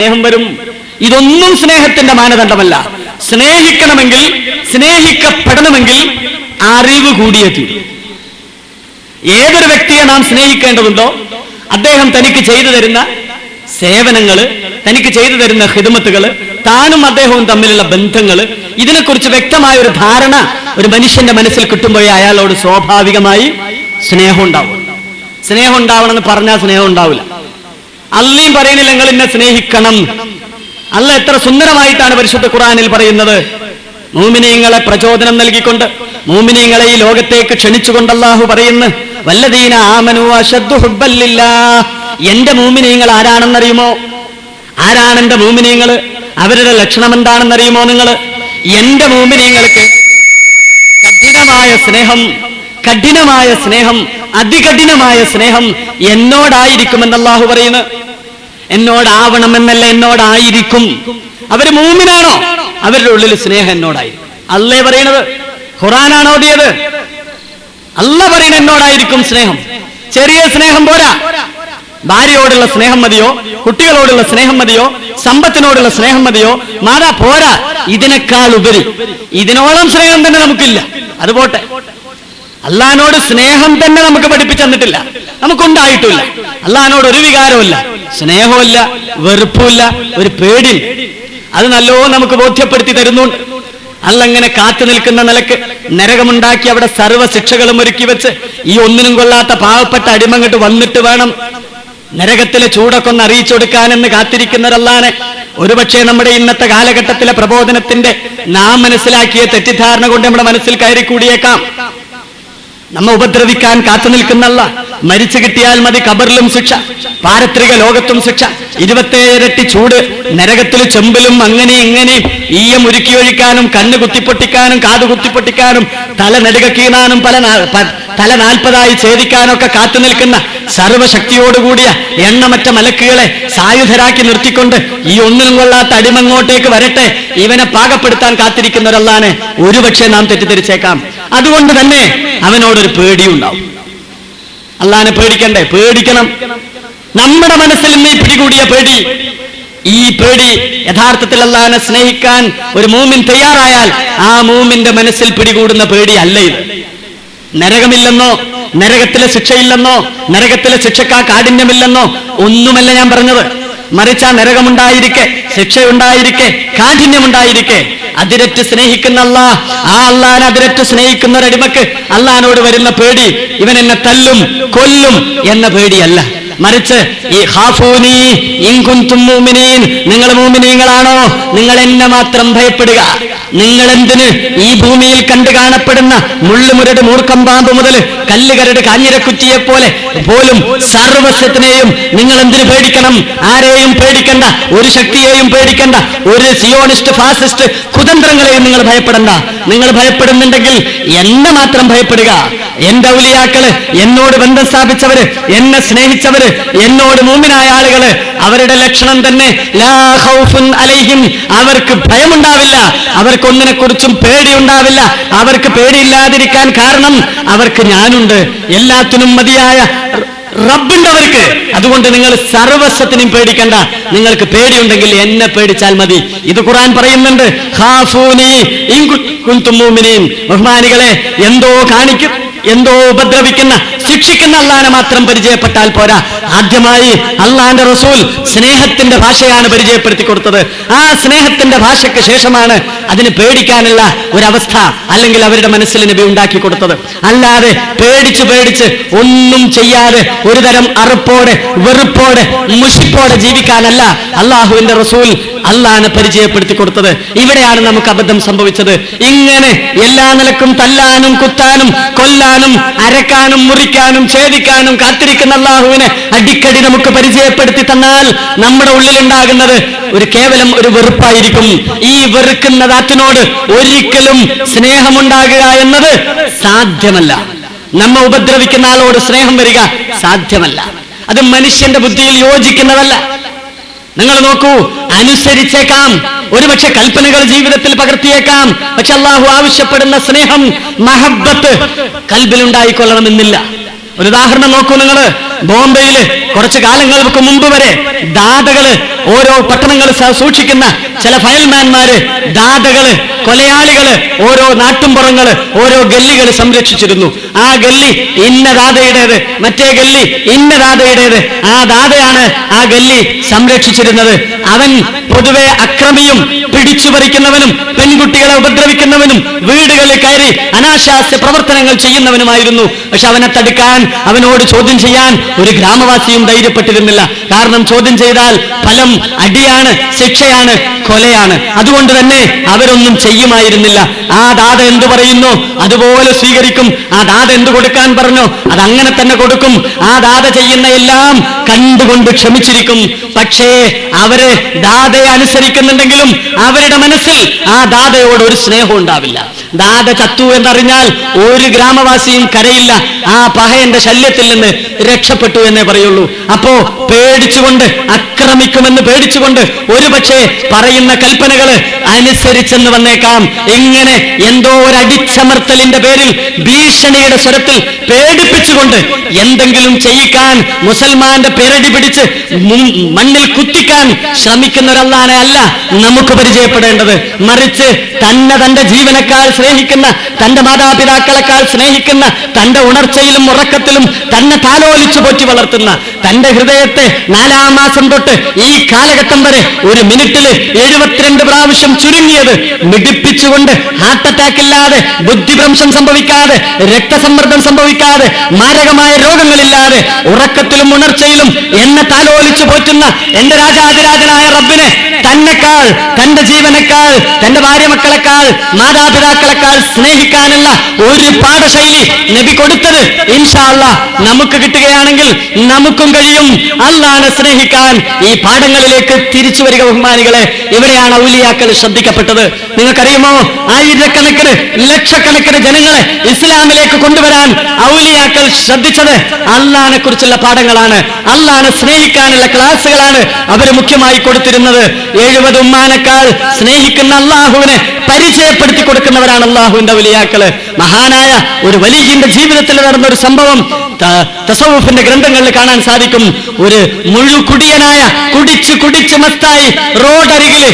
സ്നേഹം വരും. ഇതൊന്നും സ്നേഹത്തിന്റെ മാനദണ്ഡമല്ല. സ്നേഹിക്കണമെങ്കിൽ സ്നേഹിക്കപ്പെടണമെങ്കിൽ അറിവ് കൂടിയേ തീരും ഏതൊരു വ്യക്തിയെ നാം സ്നേഹിക്കേണ്ടതുണ്ടോ അദ്ദേഹം തനിക്ക് ചെയ്തു തരുന്ന സേവനങ്ങൾ തനിക്ക് ചെയ്തു തരുന്ന ഹിദമത്തുകൾ താനും അദ്ദേഹവും തമ്മിലുള്ള ബന്ധങ്ങൾ ഇതിനെക്കുറിച്ച് വ്യക്തമായ ഒരു ധാരണ ഒരു മനുഷ്യന്റെ മനസ്സിൽ കിട്ടുമ്പോഴേ അയാളോട് സ്വാഭാവികമായി സ്നേഹം ഉണ്ടാവും. സ്നേഹം ഉണ്ടാവണമെന്ന് പറഞ്ഞാൽ സ്നേഹം ഉണ്ടാവില്ല. അല്ലയും പറയുന്നില്ല നിങ്ങൾ എന്നെ സ്നേഹിക്കണം. അല്ല എത്ര സുന്ദരമായിട്ടാണ് പരിശുദ്ധ ഖുറാനിൽ പറയുന്നത്. മൂമിനീങ്ങളെ പ്രചോദനം നൽകിക്കൊണ്ട് മൂമിനീങ്ങളെ ഈ ലോകത്തേക്ക് ക്ഷണിച്ചുകൊണ്ട് അല്ലാഹു പറയുന്നു വല്ലദീന ആമനു അശദ്ദു ഹുബ്ബല്ലില്ലാ എന്റെ മൂമിനീങ്ങൾ ആരാണെന്നറിയുമോ? ആരാണ് എന്റെ മൂമിനീങ്ങൾ? അവരുടെ ലക്ഷണം എന്താണെന്നറിയുമോ നിങ്ങൾ? എന്റെ മൂമിനീങ്ങൾക്ക് കഠിനമായ സ്നേഹം കഠിനമായ സ്നേഹം അതികഠിനമായ സ്നേഹം എന്നോടായിരിക്കുമെന്ന് അള്ളാഹു പറയുന്നു. എന്നോടാവണമെന്നല്ല എന്നോടായിരിക്കും. അവർ മൂമിനാണോ? അവരുടെ ഉള്ളിൽ സ്നേഹം എന്നോടായിരിക്കും. അല്ലേ പറയണത്? ഖുറാനാണോ ഓടിയത് അല്ല പറയണ എന്നോടായിരിക്കും സ്നേഹം. ചെറിയ സ്നേഹം പോരാ. ഭാര്യയോടുള്ള സ്നേഹം മതിയോ? കുട്ടികളോടുള്ള സ്നേഹം മതിയോ? സമ്പത്തിനോടുള്ള സ്നേഹം മതിയോ? മാതാ പോരാ. ഇതിനേക്കാൾ ഉപരി ഇതിനോളം സ്നേഹം തന്നെ നമുക്കില്ല. അത് പോട്ടെ. അള്ളഹാനോട് സ്നേഹം തന്നെ നമുക്ക് പഠിപ്പിച്ചു തന്നിട്ടില്ല. നമുക്കുണ്ടായിട്ടില്ല. അള്ളഹാനോട് ഒരു വികാരമില്ല സ്നേഹമില്ല വെറുപ്പുമില്ല ഒരു പേടി അത് നല്ലോ നമുക്ക് ബോധ്യപ്പെടുത്തി തരുന്നുണ്ട്. അല്ലങ്ങനെ കാത്തു നിൽക്കുന്ന നിലയ്ക്ക് നരകമുണ്ടാക്കി അവിടെ സർവ ശിക്ഷകളും ഒരുക്കി വെച്ച് ഈ ഒന്നിനും കൊള്ളാത്ത പാവപ്പെട്ട അടിമങ്ങട്ട് വന്നിട്ട് വേണം നരകത്തിലെ ചൂടൊക്കെ ഒന്ന് അറിയിച്ചു കൊടുക്കാനെന്ന് കാത്തിരിക്കുന്നവരല്ലാതെ ഒരുപക്ഷെ നമ്മുടെ ഇന്നത്തെ കാലഘട്ടത്തിലെ പ്രബോധനത്തിന്റെ നാം മനസ്സിലാക്കിയ തെറ്റിദ്ധാരണ കൊണ്ട് നമ്മുടെ മനസ്സിൽ കയറി കൂടിയേക്കാം നമ്മ ഉപദ്രവിക്കാൻ കാത്തു നിൽക്കുന്നല്ല. മരിച്ചു കിട്ടിയാൽ മതി കബറിലും ശിക്ഷ പാരത്രിക ലോകത്തും ശിക്ഷ. ഇരുപത്തേഴരട്ടി ചൂട് നരകത്തിൽ ചെമ്പിലും അങ്ങനെ ഇങ്ങനെ ഈയം ഉരുക്കി ഒഴിക്കാനും കണ്ണ് കുത്തിപ്പൊട്ടിക്കാനും കാത് കുത്തിപ്പൊട്ടിക്കാനും തല നെടുക കീണാനും പല തല നാൽപ്പതായി ഛേദിക്കാനൊക്കെ കാത്തു നിൽക്കുന്ന സർവശക്തിയോടുകൂടിയ എണ്ണമറ്റ മലക്കുകളെ സായുധരാക്കി നിർത്തിക്കൊണ്ട് ഈ ഒന്നിനും കൊള്ളാത്ത അടിമങ്ങോട്ടേക്ക് വരട്ടെ. ഇവനെ പാകപ്പെടുത്താൻ കാത്തിരിക്കുന്നവരല്ലാനെ ഒരുപക്ഷെ നാം തെറ്റിദ്ധരിച്ചേക്കാം. അതുകൊണ്ട് തന്നെ അവനോടൊരു പേടിയുണ്ടാവും. അള്ളാനെ പേടിക്കണ്ടേ? പേടിക്കണം. നമ്മുടെ മനസ്സിൽ നിന്ന് പിടികൂടിയ പേടി. ഈ പേടി യഥാർത്ഥത്തിൽ അള്ളാഹാനെ സ്നേഹിക്കാൻ ഒരു മൂമിൻ തയ്യാറായാൽ ആ മൂമിന്റെ മനസ്സിൽ പിടികൂടുന്ന പേടി അല്ല ഇത്. നരകമില്ലെന്നോ നരകത്തിലെ ശിക്ഷയില്ലെന്നോ നരകത്തിലെ ശിക്ഷക്കാ കാഠിന്യമില്ലെന്നോ ഒന്നുമല്ല ഞാൻ പറഞ്ഞത്. മറിച്ച് നരകമുണ്ടായിരിക്കെ ശിക്ഷയുണ്ടായിരിക്കെ കാഠിന്യമുണ്ടായിരിക്കെ അതിരറ്റ് സ്നേഹിക്കുന്ന അല്ലാ ആ അള്ളാൻ അതിരറ്റ് സ്നേഹിക്കുന്ന അടിമക്ക് അള്ളഹാനോട് വരുന്ന പേടി ഇവൻ എന്നെ തല്ലും കൊല്ലും എന്ന പേടിയല്ല. മറിച്ച് ഈ ഹാഫൂനി ഇൻകുന്തും മൂമിനീൻ നിങ്ങൾ മൂമിനീങ്ങളാണോ നിങ്ങൾ എന്നെ മാത്രം ഭയപ്പെടുക. നിങ്ങൾ എന്തിന് ഈ ഭൂമിയിൽ കണ്ടു കാണപ്പെടുന്ന മുള്ളുമുരട് മൂർക്കം പാമ്പ് മുതൽ കല്ലുകരട് കാഞ്ഞിരക്കുറ്റിയെ പോലെ പോലും സർവസ്വത്തിനെയും നിങ്ങൾ എന്തിനു പേടിക്കണം? ആരെയും പേടിക്കണ്ട ഒരു ശക്തിയെയും പേടിക്കണ്ട ഒരു സിയോണിസ്റ്റ് ഫാസിസ്റ്റ് കുതന്ത്രങ്ങളെയും നിങ്ങൾ ഭയപ്പെടണ്ട. നിങ്ങൾ ഭയപ്പെടുന്നുണ്ടെങ്കിൽ എന്നെ മാത്രം ഭയപ്പെടുക. എന്റെ ഔലിയാക്കൾ എന്നോട് ബന്ധം സ്ഥാപിച്ചവര് എന്നെ സ്നേഹിച്ചവര് എന്നോട് മൂമിനായ ആളുകൾ അവരുടെ ലക്ഷണം തന്നെ അലൈഹിം. അവർക്ക് ഭയമുണ്ടാവില്ല. അവർക്ക് ഒന്നിനെ കുറിച്ചും പേടിയുണ്ടാവില്ല. അവർക്ക് പേടിയില്ലാതിരിക്കാൻ കാരണം അവർക്ക് ഞാനുണ്ട്. എല്ലാത്തിനും മതിയായ റബ്ബുണ്ടവർക്ക് അതുകൊണ്ട് നിങ്ങൾ സർവസ്വത്തിനും പേടിക്കണ്ട. നിങ്ങൾക്ക് പേടിയുണ്ടെങ്കിൽ എന്നെ പേടിച്ചാൽ മതി. ഇത് ഖുറാൻ പറയുന്നുണ്ട്. ബഹുമാനികളെ എന്തോ കാണിക്കും. എന്തോ ഉപദ്രവിക്കുന്ന ശിക്ഷിക്കുന്ന അള്ളാനെ മാത്രം പരിചയപ്പെട്ടാൽ പോരാ. ആദ്യമായി അള്ളാന്റെ റസൂൽ സ്നേഹത്തിന്റെ ഭാഷയാണ് പരിചയപ്പെടുത്തി കൊടുത്തത്. ആ സ്നേഹത്തിന്റെ ഭാഷയ്ക്ക് ശേഷമാണ് അതിന് പേടിക്കാനുള്ള ഒരവസ്ഥ അല്ലെങ്കിൽ അവരുടെ മനസ്സിൽ നബി ഉണ്ടാക്കി കൊടുത്തത്. അല്ലാതെ പേടിച്ച് പേടിച്ച് ഒന്നും ചെയ്യാതെ ഒരു തരം അറുപ്പോടെ വെറുപ്പോടെ മുഷിപ്പോടെ ജീവിക്കാനല്ല അള്ളാഹുവിന്റെ റസൂൽ അള്ളാനെ പരിചയപ്പെടുത്തി കൊടുത്തത്. ഇവിടെയാണ് നമുക്ക് അബദ്ധം സംഭവിച്ചത്. ഇങ്ങനെ എല്ലാ നിലക്കും തല്ലാനും കുത്താനും കൊല്ലാനും അരക്കാനും മുറിക്കാനും ഛേദിക്കാനും കാത്തിരിക്കുന്ന അള്ളാഹുവിനെ അടിക്കടി നമുക്ക് പരിചയപ്പെടുത്തി തന്നാൽ നമ്മുടെ ഉള്ളിലുണ്ടാകുന്നത് ഒരു കേവലം ഒരു വെറുപ്പായിരിക്കും. ഈ വെറുക്കുന്ന ദാത്തിനോട് ഒരിക്കലും സ്നേഹമുണ്ടാകുക എന്നത് സാധ്യമല്ല. നമ്മ ഉപദ്രവിക്കുന്ന ആളോട് സ്നേഹം വരിക സാധ്യമല്ല. അത് മനുഷ്യന്റെ ബുദ്ധിയിൽ യോജിക്കുന്നതല്ല. നിങ്ങൾ നോക്കൂ അനുസരിച്ചേക്കാം. ഒരുപക്ഷെ കൽപ്പനകൾ ജീവിതത്തിൽ പകർത്തിയേക്കാം. പക്ഷെ അള്ളാഹു ആവശ്യപ്പെടുന്ന സ്നേഹം മഹബത്ത് കൽബിലുണ്ടായിക്കൊള്ളണമെന്നില്ല. ഒരു ഉദാഹരണം നോക്കൂ നിങ്ങൾ. ബോംബെയിൽ കുറച്ചു കാലങ്ങൾക്ക് മുമ്പ് വരെ ദാതകൾ ഓരോ പട്ടണങ്ങൾ സൂക്ഷിക്കുന്ന ചില ഫയൽമാൻമാര് ദാതകൾ കൊലയാളികൾ ഓരോ നാട്ടുംപുറങ്ങൾ ഓരോ ഗല്ലികൾ സംരക്ഷിച്ചിരുന്നു. ആ ഗല്ലി ഇന്ന ദാതയുടേത് മറ്റേ ഗല്ലി ഇന്ന ദാതയുടേത് ആ ദാതയാണ് ആ ഗല്ലി സംരക്ഷിച്ചിരുന്നത്. അവൻ പൊതുവെ അക്രമിയും പിടിച്ചുപറിക്കുന്നവനും പെൺകുട്ടികളെ ഉപദ്രവിക്കുന്നവനും വീടുകളിൽ കയറി അനാശാസ്യ പ്രവർത്തനങ്ങൾ ചെയ്യുന്നവനുമായിരുന്നു. പക്ഷെ അവനെ തടുക്കാൻ അവനോട് ചോദ്യം ചെയ്യാൻ ഒരു ഗ്രാമവാസിയും ധൈര്യപ്പെട്ടിരുന്നില്ല. കാരണം ചോദ്യം ചെയ്താൽ ഫലം അടിയാണ് ശിക്ഷയാണ് കൊലയാണ്. അതുകൊണ്ട് തന്നെ അവരൊന്നും ചെയ്യുമായിരുന്നില്ല. ആ ദാത എന്തു പറയുന്നു? അതുപോലെ സ്വീകരിക്കും. ആ ദാത എന്തു കൊടുക്കാൻ പറഞ്ഞു? അത് അങ്ങനെ തന്നെ കൊടുക്കും. ആ ദാത ചെയ്യുന്ന എല്ലാം കണ്ടുകൊണ്ട് ക്ഷമിച്ചിരിക്കും. പക്ഷേ അവർ ദാതയെ അനുസരിക്കുന്നുണ്ടെങ്കിലും അവരുടെ മനസ്സിൽ ആ ദാതയോട് ഒരു സ്നേഹം ഉണ്ടാവില്ല. ദാത ചത്തു എന്നറിഞ്ഞാൽ ഒരു ഗ്രാമവാസിയും കരയില്ല. ആ പഹയന്റെ ശല്യത്തിൽ നിന്ന് രക്ഷപ്പെട്ടു എന്നേ പറയുള്ളൂ. അപ്പോ പേടിച്ചുകൊണ്ട് അക്രമിക്കുമെന്ന് പേടിച്ചുകൊണ്ട് ഒരുപക്ഷെ പറയുന്ന കൽപ്പനകൾ അനുസരിച്ചെന്ന് വന്നേക്കാം. ഇങ്ങനെ എന്തോ ഒരു അടിച്ചമർത്തലിന്റെ പേരിൽ ഭീഷണിയുടെ സ്വരത്തിൽ പേടിപ്പിച്ചുകൊണ്ട് എന്തെങ്കിലും ചെയ്യിക്കാൻ മുസൽമാന്റെ പേരടി പിടിച്ച് മണ്ണിൽ കുത്തിക്കാൻ ശ്രമിക്കുന്ന ഒരല്ലാനെ അല്ല നമുക്ക് പരിചയപ്പെടേണ്ടത്. മറിച്ച് തന്നെ തന്റെ ജീവനക്കാൾ സ്നേഹിക്കുന്ന തന്റെ മാതാപിതാക്കളെക്കാൾ സ്നേഹിക്കുന്ന തന്റെ ഉണർച്ചയിലും ഉറക്കത്തിലും തന്നെ താലോലിച്ചു പോറ്റി വളർത്തുന്ന തന്റെ ഹൃദയത്തെ നാലാം മാസം തൊട്ട് ഈ കാലഘട്ടം വരെ ഒരു മിനിറ്റിൽ എഴുപത്തിരണ്ട് പ്രാവശ്യം ചുരുങ്ങിയത് മിടിപ്പിച്ചുകൊണ്ട് ഹാർട്ട് അറ്റാക്ക് ഇല്ലാതെ ബുദ്ധിഭ്രംശം സംഭവിക്കാതെ രക്തസമ്മർദ്ദം സംഭവിക്കാതെ മാരകമായ രോഗങ്ങളില്ലാതെ ഉറക്കത്തിലും ഉണർച്ചയിലും എന്നെ താലോലിച്ചു പോറ്റുന്ന എന്റെ രാജാതിരാജനായ റബ്ബിനെ തന്നെക്കാൾ തന്റെ ജീവനക്കാൾ തന്റെ ഭാര്യ മക്കളെക്കാൾ മാതാപിതാക്കളെക്കാൾ സ്നേഹിക്കാനുള്ള ഒരു പാഠശൈലി നബി കൊടുത്തത് ഇൻഷാല്ല നമുക്ക് കിട്ടുകയാണെങ്കിൽ നമുക്കും കഴിയും. അള്ളാനെ സ്നേഹിക്കാൻ ഈ പാഠങ്ങളിലേക്ക് തിരിച്ചു വരിക ബഹുമാനികളെ. ഇവിടെയാണ് ഔലിയാക്കൾ ശ്രദ്ധിക്കപ്പെട്ടത്. നിങ്ങൾക്കറിയുമോ? ആയിരക്കണക്കിന് ലക്ഷക്കണക്കിന് ജനങ്ങളെ ഇസ്ലാമിലേക്ക് കൊണ്ടുവരാൻ ഔലിയാക്കൾ ശ്രദ്ധിച്ചത് അള്ളാനെ കുറിച്ചുള്ള പാഠങ്ങളാണ്. അള്ളാനെ സ്നേഹിക്കാനുള്ള ക്ലാസ്സുകളാണ് അവർ മുഖ്യമായി കൊടുത്തിരുന്നത്. എഴുപത് ഉമ്മാനേക്കാൾ സ്നേഹിക്കുന്ന അള്ളാഹുവിനെ പരിചയപ്പെടുത്തി കൊടുക്കുന്നവരാണ് അള്ളാഹുവിന്റെ ഔലിയാക്കൾ. മഹാനായ ഒരു വലിയ ജീവിതത്തിൽ നടന്ന ഒരു സംഭവം തസവുഫിന്റെ ഗ്രന്ഥങ്ങളിൽ കാണാൻ സാധിക്കും. ഒരു മുഴുകുടിയനായ കുടിച്ച് കുടിച്ച് മസ്തായി റോഡരികിൽ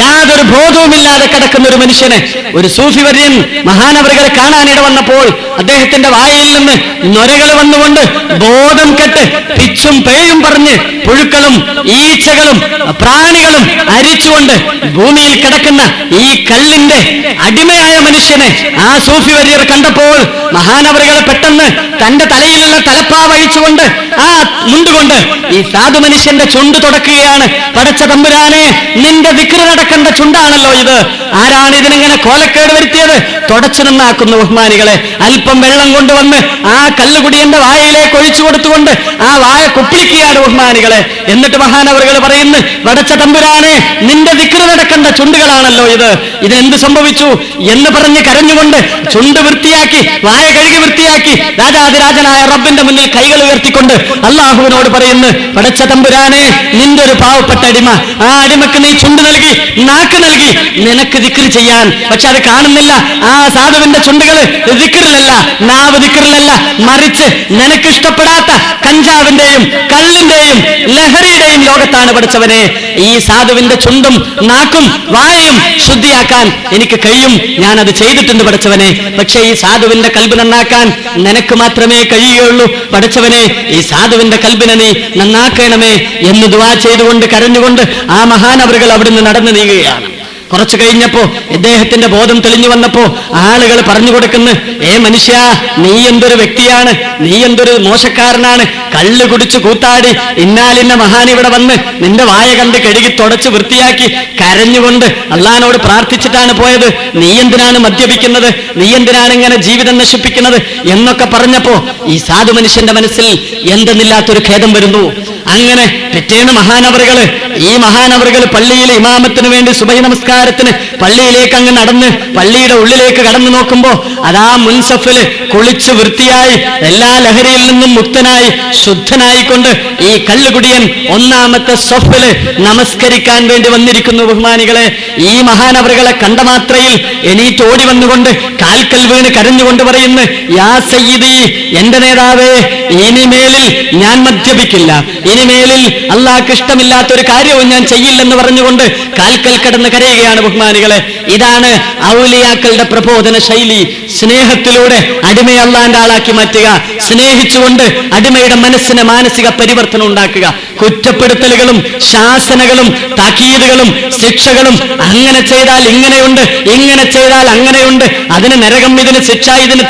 യാതൊരു ബോധവുമില്ലാതെ കിടക്കുന്ന ഒരു മനുഷ്യനെ ഒരു സൂഫി വര്യൻ മഹാനവറുകളെ കാണാനിട വന്നപ്പോൾ അദ്ദേഹത്തിന്റെ വായിൽ നിന്ന് നൊരകൾ വന്നുകൊണ്ട് ബോധം കെട്ട് പിച്ചും പേയും പറഞ്ഞ് പുഴുക്കളും ഈച്ചകളും പ്രാണികളും അരിച്ചുകൊണ്ട് ഭൂമിയിൽ കിടക്കുന്ന ഈ കല്ലിന്റെ അടിമയായ മനുഷ്യനെ ആ സൂഫി വര്യർ കണ്ടപ്പോൾ മഹാനവറുകളെ പെട്ടെന്ന് തന്റെ തലയിലുള്ള തലപ്പാവ് അഴിച്ചുകൊണ്ട് ആ മുണ്ടുകൊണ്ട് ഈ സാധു മനുഷ്യന്റെ ചുണ്ട് തുടക്കുകയാണ്. പടച്ച തമ്പുരാനെ നിന്റെ വിക്ര നടക്കേണ്ട ചുണ്ടാണല്ലോ ഇത്. ആരാണ് ഇതിനിങ്ങനെ കോലക്കേട് വരുത്തിയത്? തുടച്ചു നന്നാക്കുന്നു ബഹുമാനികളെ. അല്പം വെള്ളം കൊണ്ടുവന്ന് ആ കല്ലുകുടിയന്റെ വായയിലേക്ക് ഒഴിച്ചു കൊടുത്തുകൊണ്ട് ആ വായ കുപ്പിളിക്കുകയാണ് ബഹുമാനികളെ. എന്നിട്ട് മഹാനവറുകൾ പറയുന്നു വടച്ച തമ്പുരാനെ നിന്റെ വിക്ര നടക്കേണ്ട ചുണ്ടുകളാണല്ലോ ഇത്. ഇതിനെന്ത് സംഭവിച്ചു? എന്ന് പറഞ്ഞ് കരഞ്ഞുകൊണ്ട് ചുണ്ട് വൃത്തിയാക്കി വായ കഴുകി വൃത്തിയാക്കി രാജാതിരാജനായ റബ്ബിന്റെ മുന്നിൽ കൈകൾ ഉയർത്തിക്കൊണ്ട് അള്ളാഹുവിനോട് പറയുന്നു പടച്ച തമ്പുരാനെ നിന്റെ ഒരു പാവപ്പെട്ട അടിമ ആ അടിമക്ക് നീ ചുണ്ട് നൽകി നാക്ക് നൽകി നിനക്ക് ദിക്ർ ചെയ്യാൻ. പക്ഷെ അത് കാണുന്നില്ല. ആ സാധുവിന്റെ ചുണ്ടുകൾ ദിക്റിലല്ല നാവ് ദിക്റിലല്ല. മറിച്ച് നിനക്ക് ഇഷ്ടപ്പെടാത്ത കഞ്ചാവിന്റെയും കള്ളിന്റെയും ലഹരിയുടെയും ലോകത്താണ് പഠിച്ചവനെ ഈ സാധുവിന്റെ ചുണ്ടും നാക്കും വായയും ശുദ്ധിയാക്കാൻ എനിക്ക് കഴിയും. ഞാൻ അത് ചെയ്തിട്ടുണ്ട് പഠിച്ചവനെ പക്ഷേ ഈ സാധുവിന്റെ കൽബ് നന്നാക്കാൻ നിനക്ക് മാത്രമേ കഴിയുകയുള്ളൂ. പഠിച്ചവനെ ഈ സാധുവിന്റെ കൽബിനെ നീ നന്നാക്കണമേ എന്ന് ദുവാ ചെയ്തുകൊണ്ട് കരഞ്ഞുകൊണ്ട് ആ മഹാനവറുകൾ അവിടുന്ന് നടന്നു നീങ്ങുകയാണ്. കുറച്ചു കഴിഞ്ഞപ്പോ ഇദ്ദേഹത്തിന്റെ ബോധം തെളിഞ്ഞു വന്നപ്പോ ആളുകൾ പറഞ്ഞു കൊടുക്കുന്നു ഏ മനുഷ്യ നീ എന്തൊരു വ്യക്തിയാണ്? നീ എന്തൊരു മോശക്കാരനാണ്? കല്ല് കുടിച്ച് കൂത്താടി ഇന്നാലിന്ന മഹാൻ ഇവിടെ വന്ന് നിന്റെ വായ കണ്ട് കഴുകി തുടച്ച് വൃത്തിയാക്കി കരഞ്ഞുകൊണ്ട് അള്ളഹാനോട് പ്രാർത്ഥിച്ചിട്ടാണ് പോയത്. നീ എന്തിനാണ് മദ്യപിക്കുന്നത്? നീ എന്തിനാണ് ഇങ്ങനെ ജീവിതം നശിപ്പിക്കുന്നത്? എന്നൊക്കെ പറഞ്ഞപ്പോ ഈ സാധു മനുഷ്യന്റെ മനസ്സിൽ എന്തെന്നില്ലാത്തൊരു ഖേദം വരുന്നു. അങ്ങനെ പിറ്റേന്ന് മഹാനവറുകൾ ഈ മഹാനവറുകൾ പള്ളിയിലെ ഇമാമത്തിന് വേണ്ടി സുബൈ നമസ്കാരത്തിന് പള്ളിയിലേക്ക് അങ്ങ് നടന്ന് പള്ളിയുടെ ഉള്ളിലേക്ക് കടന്നു നോക്കുമ്പോ അതാ മുൻസഫിൽ കുളിച്ച് വൃത്തിയായി എല്ലാ ലഹരിയിൽ നിന്നും മുക്തനായി ശുദ്ധനായിക്കൊണ്ട് ഈ കല്ലുകുടിയൻ ഒന്നാമത്തെ സൊഫിൽ നമസ്കരിക്കാൻ വേണ്ടി വന്നിരിക്കുന്നു ബഹുമാനികളെ. ഈ മഹാനവറുകളെ കണ്ട മാത്രയിൽ എണീറ്റ് ഓടി വന്നുകൊണ്ട് കാൽക്കൽ വീണ് കരഞ്ഞുകൊണ്ട് പറയുന്നു യാ സയ്യിദി എന്റെ നേതാവേ ഇനിമേലിൽ ഞാൻ മദ്യപിക്കില്ല. ഇനിമേലിൽ അള്ളാഹ്ക്ക് ഇഷ്ടമില്ലാത്ത ഒരു കാര്യവും ഞാൻ ചെയ്യില്ലെന്ന് പറഞ്ഞുകൊണ്ട് കാൽക്കൽ കിടന്ന് കരയുകയാണ് ബഹുമാനികളെ. ഇതാണ് ഔലിയാക്കളുടെ പ്രബോധന ശൈലി. സ്നേഹത്തിലൂടെ അടിമയെ ആളാക്കി മാറ്റുക. സ്നേഹിച്ചുകൊണ്ട് അടിമയുടെ മനസ്സിന് മാനസിക പരിവർത്തനം ഉണ്ടാക്കുക. കുറ്റപ്പെടുത്തലുകളും ശാസനകളും താക്കീതുകളും ശിക്ഷകളും അങ്ങനെ ചെയ്താൽ ഇങ്ങനെയുണ്ട് ഇങ്ങനെ ചെയ്താൽ അങ്ങനെയുണ്ട്. അതിന് നരകം ഇതിന് ശിക്ഷ ഇതിന്